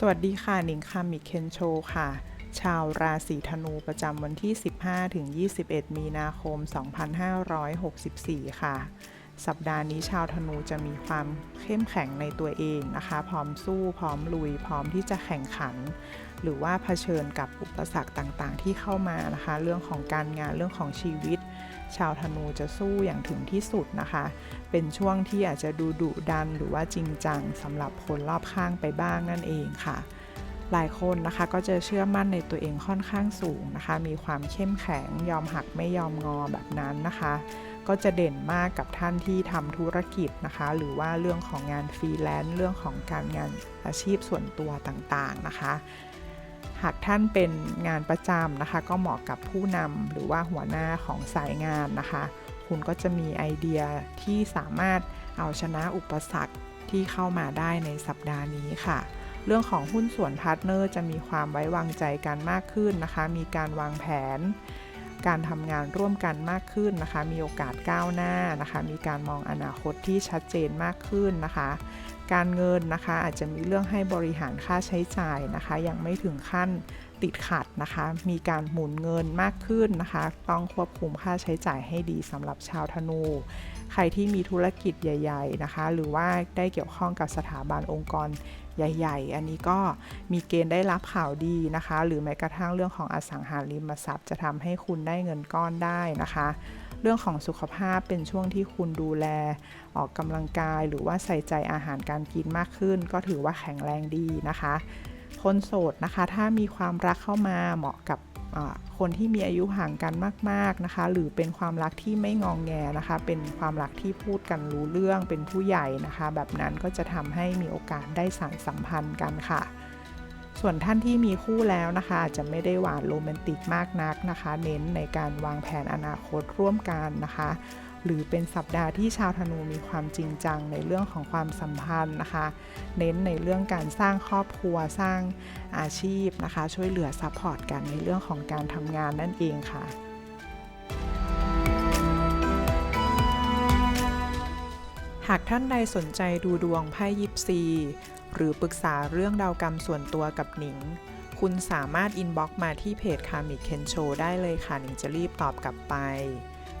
สวัสดีค่ะหนิงคามิเคนโชค่ะ ชาวราศีธนูประจำวันที่ 15ถึง21 มีนาคม 2564 ค่ะ สัปดาห์นี้ชาวธนูจะมีความเข้มแข็งในตัวเองนะคะ พร้อมสู้พร้อมลุย พร้อมที่จะแข่งขัน หรือว่าเผชิญกับอุปสรรคต่างๆ ที่เข้ามานะคะ เรื่องของการงานเรื่องของชีวิต ชาวธนูจะสู้อย่างถึงที่สุดนะคะ เป็นช่วงที่อาจจะดูดุดันหรือว่าจริงจังสำหรับคนรอบข้างไปบ้างนั่นเองค่ะ หลายคนนะคะก็จะเชื่อมั่นในตัวเองค่อนข้างสูงนะคะ มีความเข้มแข็งยอมหักไม่ยอมงอแบบนั้นนะคะ ก็จะเด่นมากกับท่านที่ทำธุรกิจนะคะ หรือว่าเรื่องของงานฟรีแลนซ์เรื่องของการงานอาชีพส่วนตัวต่างๆนะคะ หากท่านเป็นงานประจำนะคะ ก็เหมาะกับผู้นำหรือว่าหัวหน้าของสายงานนะคะ คุณก็จะมีไอเดียที่สามารถเอาชนะอุปสรรคที่เข้ามาได้ในสัปดาห์นี้ค่ะ เรื่องของหุ้นส่วนพาร์ทเนอร์จะมีความไว้วางใจกันมากขึ้นนะคะ มีการวางแผน การทำงานร่วมกันมากขึ้นนะคะ มีโอกาสก้าวหน้านะคะ มีการมองอนาคตที่ชัดเจนมากขึ้นนะคะ การเงินนะคะ อาจจะมีเรื่องให้บริหารค่าใช้จ่ายนะคะ ยังไม่ถึงขั้นติดขัดนะคะ มีการหมุนเงินมากขึ้นนะคะ ต้องควบคุมค่าใช้จ่ายให้ดีสำหรับชาวธนู ใครที่มีธุรกิจใหญ่ ๆนะคะ หรือว่าได้เกี่ยวข้องกับสถาบันองค์กรใหญ่ ๆ อันนี้ก็มีเกณฑ์ได้รับข่าวดีนะคะ หรือแม้กระทั่งเรื่องของอสังหาริมทรัพย์ จะทำให้คุณได้เงินก้อนได้นะคะ เรื่องของสุขภาพเป็นช่วงที่คุณดูแลออกกำลังกาย หรือว่าใส่ใจอาหารการกินมากขึ้น ก็ถือว่าแข็งแรงดีนะคะ คนโสดนะคะ ถ้ามีความรักเข้ามาเหมาะกับคนที่มีอายุห่างกันมาก ๆนะคะ หรือเป็นความรักที่ไม่งองแงนะคะ เป็นความรักที่พูดกันรู้เรื่องเป็นผู้ใหญ่นะคะ แบบนั้นก็จะทำให้มีโอกาสได้สานสัมพันธ์กันค่ะ ส่วนท่านที่มีคู่แล้วนะคะอาจจะไม่ได้หวานโรแมนติกมากนักนะคะ เน้นในการวางแผนอนาคตร่วมกันนะคะ หรือเป็นสัปดาห์ที่ชาวธนูมีความจริงจังในเรื่องของความสัมพันธ์นะคะ เน้นในเรื่องการสร้างครอบครัวสร้างอาชีพนะคะ ช่วยเหลือซัพพอร์ตกันในเรื่องของการทำงานนั่นเองค่ะหากท่านใดสนใจดูดวงไพ่ยิปซี หรือปรึกษาเรื่องดาวกรรมส่วนตัวกับหนิง คุณสามารถอินบ็อกมาที่เพจคามิเคนโชได้เลยค่ะ หนิงจะรีบตอบกลับไป